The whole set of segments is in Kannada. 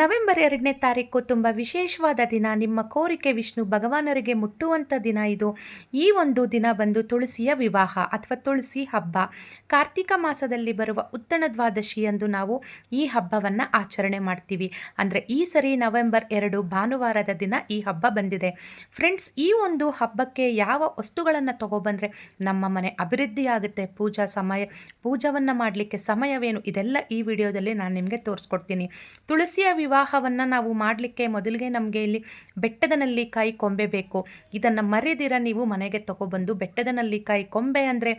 ನವೆಂಬರ್ ಎರಡನೇ ತಾರೀಕು ತುಂಬ ವಿಶೇಷವಾದ ದಿನ. ನಿಮ್ಮ ಕೋರಿಕೆ ವಿಷ್ಣು ಭಗವಾನರಿಗೆ ಮುಟ್ಟುವಂಥ ದಿನ ಇದು. ಈ ಒಂದು ದಿನ ಬಂದು ತುಳಸಿಯ ವಿವಾಹ ಅಥವಾ ತುಳಸಿ ಹಬ್ಬ. ಕಾರ್ತಿಕ ಮಾಸದಲ್ಲಿ ಬರುವ ಉತ್ತಣ ದ್ವಾದಶಿಯಂದು ನಾವು ಈ ಹಬ್ಬವನ್ನು ಆಚರಣೆ ಮಾಡ್ತೀವಿ. ಅಂದರೆ ಈ ಸರಿ ನವೆಂಬರ್ ಎರಡು ಭಾನುವಾರದ ದಿನ ಈ ಹಬ್ಬ ಬಂದಿದೆ. ಫ್ರೆಂಡ್ಸ್, ಈ ಒಂದು ಹಬ್ಬಕ್ಕೆ ಯಾವ ವಸ್ತುಗಳನ್ನು ತಗೊಬಂದರೆ ನಮ್ಮ ಮನೆ ಅಭಿವೃದ್ಧಿ ಆಗುತ್ತೆ. ಪೂಜಾ ಸಮಯ, ಪೂಜಾವನ್ನು ಮಾಡಲಿಕ್ಕೆ ಸಮಯವೇನು ಇದೆಲ್ಲ ಈ ವಿಡಿಯೋದಲ್ಲಿ ನಾನು ನಿಮಗೆ ತೋರಿಸ್ಕೊಡ್ತೀನಿ. ತುಳಸಿಯ ವಿವಾಹವನ್ನು ನಾವು ಮಾಡಲಿಕ್ಕೆ ಮೊದಲಿಗೆ ನಮಗೆ ಇಲ್ಲಿ ಬೆಟ್ಟದ ನಲ್ಲಿಕಾಯಿ ಕೊಂಬೆ ಬೇಕು. ಇದನ್ನು ಮರೆದಿರ ನೀವು ಮನೆಗೆ ತಗೊಬಂದು ಬೆಟ್ಟದ ನಲ್ಲಿಕಾಯಿ ಕೊಂಬೆ ಅಂದರೆ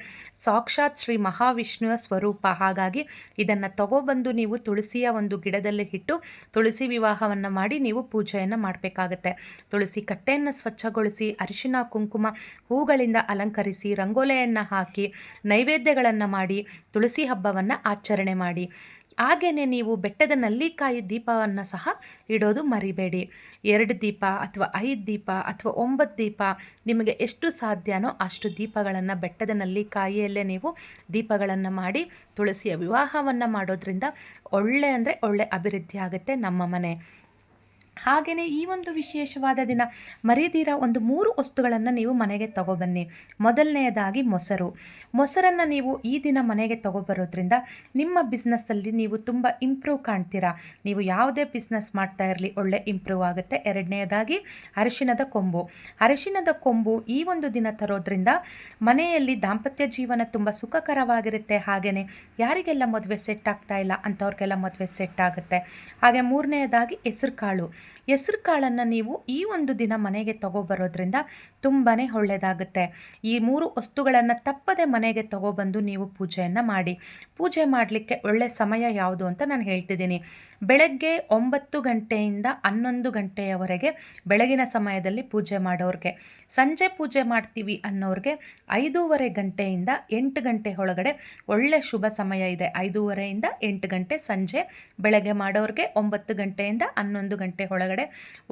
ಸಾಕ್ಷಾತ್ ಶ್ರೀ ಮಹಾವಿಷ್ಣುವ ಸ್ವರೂಪ. ಹಾಗಾಗಿ ಇದನ್ನು ತಗೊಬಂದು ನೀವು ತುಳಸಿಯ ಒಂದು ಗಿಡದಲ್ಲಿ ಇಟ್ಟು ತುಳಸಿ ವಿವಾಹವನ್ನು ಮಾಡಿ ನೀವು ಪೂಜೆಯನ್ನು ಮಾಡಬೇಕಾಗತ್ತೆ. ತುಳಸಿ ಕಟ್ಟೆಯನ್ನು ಸ್ವಚ್ಛಗೊಳಿಸಿ, ಅರಿಶಿನ, ಕುಂಕುಮ, ಹೂಗಳಿಂದ ಅಲಂಕರಿಸಿ, ರಂಗೋಲೆಯನ್ನು ಹಾಕಿ, ನೈವೇದ್ಯಗಳನ್ನು ಮಾಡಿ, ತುಳಸಿ ಹಬ್ಬವನ್ನು ಆಚರಣೆ ಮಾಡಿ. ಹಾಗೆಯೇ ನೀವು ಬೆಟ್ಟದ ನಲ್ಲಿಕಾಯಿ ದೀಪವನ್ನು ಸಹ ಇಡೋದು ಮರಿಬೇಡಿ. ಎರಡು ದೀಪ ಅಥವಾ ಐದು ದೀಪ ಅಥವಾ ಒಂಬತ್ತು ದೀಪ, ನಿಮಗೆ ಎಷ್ಟು ಸಾಧ್ಯನೋ ಅಷ್ಟು ದೀಪಗಳನ್ನು ಬೆಟ್ಟದ ನಲ್ಲಿಕಾಯಿಯಲ್ಲೇ ನೀವು ದೀಪಗಳನ್ನು ಮಾಡಿ ತುಳಸಿಯ ವಿವಾಹವನ್ನು ಮಾಡೋದ್ರಿಂದ ಒಳ್ಳೆ ಅಂದರೆ ಒಳ್ಳೆ ಅಭಿವೃದ್ಧಿ ಆಗುತ್ತೆ ನಮ್ಮ ಮನೆ. ಹಾಗೆಯೇ ಈ ಒಂದು ವಿಶೇಷವಾದ ದಿನ ಮರೀದಿರ ಒಂದು ಮೂರು ವಸ್ತುಗಳನ್ನು ನೀವು ಮನೆಗೆ ತಗೊಬನ್ನಿ. ಮೊದಲನೆಯದಾಗಿ ಮೊಸರು. ಮೊಸರನ್ನು ನೀವು ಈ ದಿನ ಮನೆಗೆ ತಗೊಬರೋದ್ರಿಂದ ನಿಮ್ಮ ಬಿಸ್ನೆಸ್ಸಲ್ಲಿ ನೀವು ತುಂಬ ಇಂಪ್ರೂವ್ ಕಾಣ್ತೀರಾ. ನೀವು ಯಾವುದೇ ಬಿಸ್ನೆಸ್ ಮಾಡ್ತಾ ಇರಲಿ ಒಳ್ಳೆ ಇಂಪ್ರೂವ್ ಆಗುತ್ತೆ. ಎರಡನೆಯದಾಗಿ ಅರಿಶಿಣದ ಕೊಂಬು. ಅರಿಶಿಣದ ಕೊಂಬು ಈ ಒಂದು ದಿನ ತರೋದ್ರಿಂದ ಮನೆಯಲ್ಲಿ ದಾಂಪತ್ಯ ಜೀವನ ತುಂಬ ಸುಖಕರವಾಗಿರುತ್ತೆ. ಹಾಗೆಯೇ ಯಾರಿಗೆಲ್ಲ ಮದುವೆ ಸೆಟ್ ಆಗ್ತಾ ಇಲ್ಲ ಅಂಥವ್ರಿಗೆಲ್ಲ ಮದುವೆ ಸೆಟ್ ಆಗುತ್ತೆ. ಹಾಗೆ ಮೂರನೆಯದಾಗಿ ಹೆಸರು ಕಾಳು ಹೆಸ್ರು ಕಾಳನ್ನು ನೀವು ಈ ಒಂದು ದಿನ ಮನೆಗೆ ತಗೊಬರೋದ್ರಿಂದ ತುಂಬಾ ಒಳ್ಳೆಯದಾಗುತ್ತೆ ಈ ಮೂರು ವಸ್ತುಗಳನ್ನು ತಪ್ಪದೆ ಮನೆಗೆ ತಗೊಬಂದು ನೀವು ಪೂಜೆಯನ್ನು ಮಾಡಿ. ಪೂಜೆ ಮಾಡಲಿಕ್ಕೆ ಒಳ್ಳೆ ಸಮಯ ಯಾವುದು ಅಂತ ನಾನು ಹೇಳ್ತಿದ್ದೀನಿ. ಬೆಳಗ್ಗೆ ಒಂಬತ್ತು ಗಂಟೆಯಿಂದ ಹನ್ನೊಂದು ಗಂಟೆಯವರೆಗೆ ಬೆಳಗಿನ ಸಮಯದಲ್ಲಿ ಪೂಜೆ ಮಾಡೋರಿಗೆ, ಸಂಜೆ ಪೂಜೆ ಮಾಡ್ತೀವಿ ಅನ್ನೋರಿಗೆ ಐದೂವರೆ ಗಂಟೆಯಿಂದ ಎಂಟು ಗಂಟೆ ಒಳಗಡೆ ಒಳ್ಳೆ ಶುಭ ಸಮಯ ಇದೆ. ಐದೂವರೆಯಿಂದ ಎಂಟು ಗಂಟೆ ಸಂಜೆ ಬೆಳಗ್ಗೆ ಮಾಡೋರಿಗೆ ಒಂಬತ್ತು ಗಂಟೆಯಿಂದ ಹನ್ನೊಂದು ಗಂಟೆ ಒಳಗಡೆ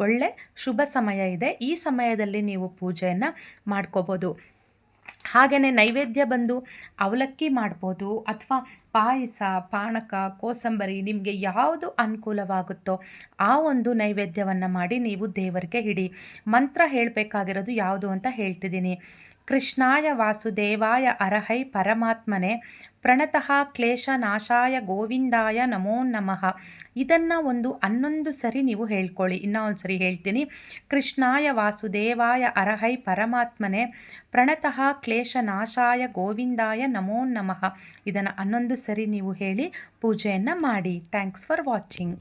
ಒಳ್ಳೆ ಶುಭ ಸಮಯ ಇದೆ. ಈ ಸಮಯದಲ್ಲಿ ನೀವು ಪೂಜೆಯನ್ನು ಮಾಡ್ಕೋಬೋದು. ಹಾಗೆಯೇ ನೈವೇದ್ಯ ಬಂದು ಅವಲಕ್ಕಿ ಮಾಡ್ಬೋದು ಅಥವಾ ಪಾಯಸ, ಪಾನಕ, ಕೋಸಂಬರಿ ನಿಮಗೆ ಯಾವುದು ಅನುಕೂಲವಾಗುತ್ತೋ ಆ ಒಂದು ನೈವೇದ್ಯವನ್ನು ಮಾಡಿ ನೀವು ದೇವರಿಗೆ ಹಿಡಿ ಮಂತ್ರ ಹೇಳಬೇಕಾಗಿರೋದು ಯಾವುದು ಅಂತ ಹೇಳ್ತಿದ್ದೀನಿ. ಕೃಷ್ಣಾಯ ವಾಸುದೇವಾಯ ಅರಹೈ ಪರಮಾತ್ಮನೆ, ಪ್ರಣತಃ ಕ್ಲೇಶನಾಶಾಯ ಗೋವಿಂದಾಯ ನಮೋ ನಮಃ. ಇದನ್ನು ಒಂದು ಹನ್ನೊಂದು ಸರಿ ನೀವು ಹೇಳ್ಕೊಳ್ಳಿ. ಇನ್ನೂ ಒಂದು ಸರಿ ಹೇಳ್ತೀನಿ. ಕೃಷ್ಣಾಯ ವಾಸುದೇವಾಯ ಅರಹೈ ಪರಮಾತ್ಮನೆ, ಪ್ರಣತಃ ಕ್ಲೇಶನಾಶಾಯ ಗೋವಿಂದಾಯ ನಮೋ ನಮಃ. ಇದನ್ನು ಹನ್ನೊಂದು ಸರಿ ನೀವು ಹೇಳಿ ಪೂಜೆಯನ್ನು ಮಾಡಿ. Thanks for watching